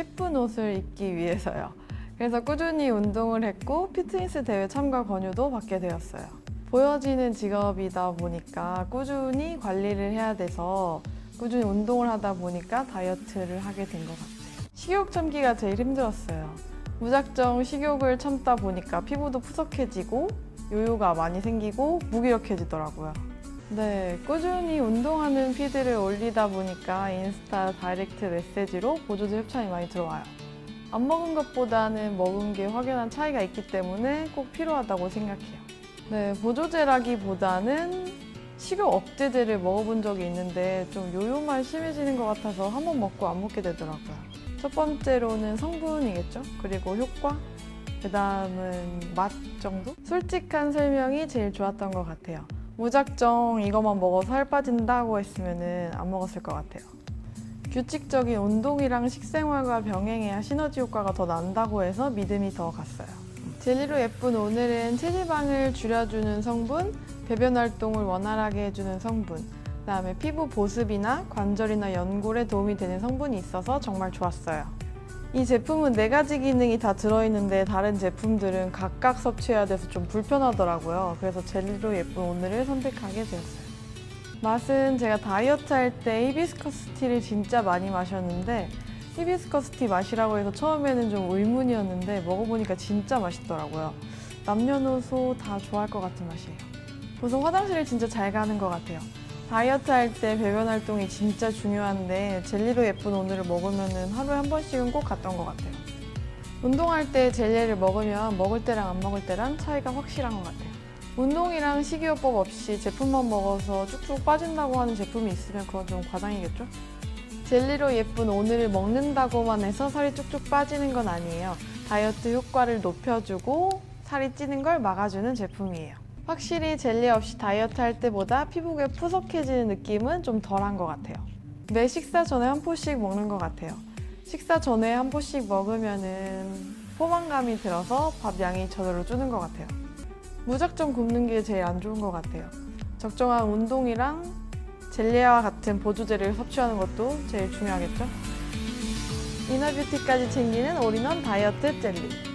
예쁜 옷을 입기 위해서요. 그래서 꾸준히 운동을 했고 피트니스 대회 참가 권유도 받게 되었어요. 보여지는 직업이다 보니까 꾸준히 관리를 해야 돼서 꾸준히 운동을 하다 보니까 다이어트를 하게 된 것 같아요. 식욕 참기가 제일 힘들었어요. 무작정 식욕을 참다 보니까 피부도 푸석해지고 요요가 많이 생기고 무기력해지더라고요. 네, 꾸준히 운동하는 피드를 올리다 보니까 인스타 다이렉트 메시지로 보조제 협찬이 많이 들어와요. 안 먹은 것보다는 먹은 게 확연한 차이가 있기 때문에 꼭 필요하다고 생각해요. 네, 보조제라기보다는 식욕 억제제를 먹어본 적이 있는데 좀 요요만 심해지는 것 같아서 한 번 먹고 안 먹게 되더라고요. 첫 번째로는 성분이겠죠? 그리고 효과? 그 다음은 맛 정도? 솔직한 설명이 제일 좋았던 것 같아요. 무작정 이것만 먹어서 살 빠진다고 했으면 안 먹었을 것 같아요. 규칙적인 운동이랑 식생활과 병행해야 시너지 효과가 더 난다고 해서 믿음이 더 갔어요. 젤리로 예쁜 오늘은 체지방을 줄여주는 성분, 배변 활동을 원활하게 해주는 성분, 그다음에 피부 보습이나 관절이나 연골에 도움이 되는 성분이 있어서 정말 좋았어요. 이 제품은 네 가지 기능이 다 들어있는데 다른 제품들은 각각 섭취해야 돼서 좀 불편하더라고요. 그래서 젤리로 예쁜 오늘을 선택하게 되었어요. 맛은 제가 다이어트 할 때 히비스커스 티를 진짜 많이 마셨는데 히비스커스 티 맛이라고 해서 처음에는 좀 의문이었는데 먹어보니까 진짜 맛있더라고요. 남녀노소 다 좋아할 것 같은 맛이에요. 우선 화장실을 진짜 잘 가는 것 같아요. 다이어트 할 때 배변 활동이 진짜 중요한데 젤리로 예쁜 오늘을 먹으면 하루에 한 번씩은 꼭 갔던 것 같아요. 운동할 때 젤리를 먹으면 먹을 때랑 안 먹을 때랑 차이가 확실한 것 같아요. 운동이랑 식이요법 없이 제품만 먹어서 쭉쭉 빠진다고 하는 제품이 있으면 그건 좀 과장이겠죠? 젤리로 예쁜 오늘을 먹는다고만 해서 살이 쭉쭉 빠지는 건 아니에요. 다이어트 효과를 높여주고 살이 찌는 걸 막아주는 제품이에요. 확실히 젤리 없이 다이어트 할 때보다 피부가 푸석해지는 느낌은 좀 덜한 것 같아요. 매 식사 전에 한 포씩 먹는 것 같아요. 식사 전에 한 포씩 먹으면은 포만감이 들어서 밥 양이 저절로 주는 것 같아요. 무작정 굶는 게 제일 안 좋은 것 같아요. 적정한 운동이랑 젤리와 같은 보조제를 섭취하는 것도 제일 중요하겠죠? 이너뷰티까지 챙기는 올인원 다이어트 젤리.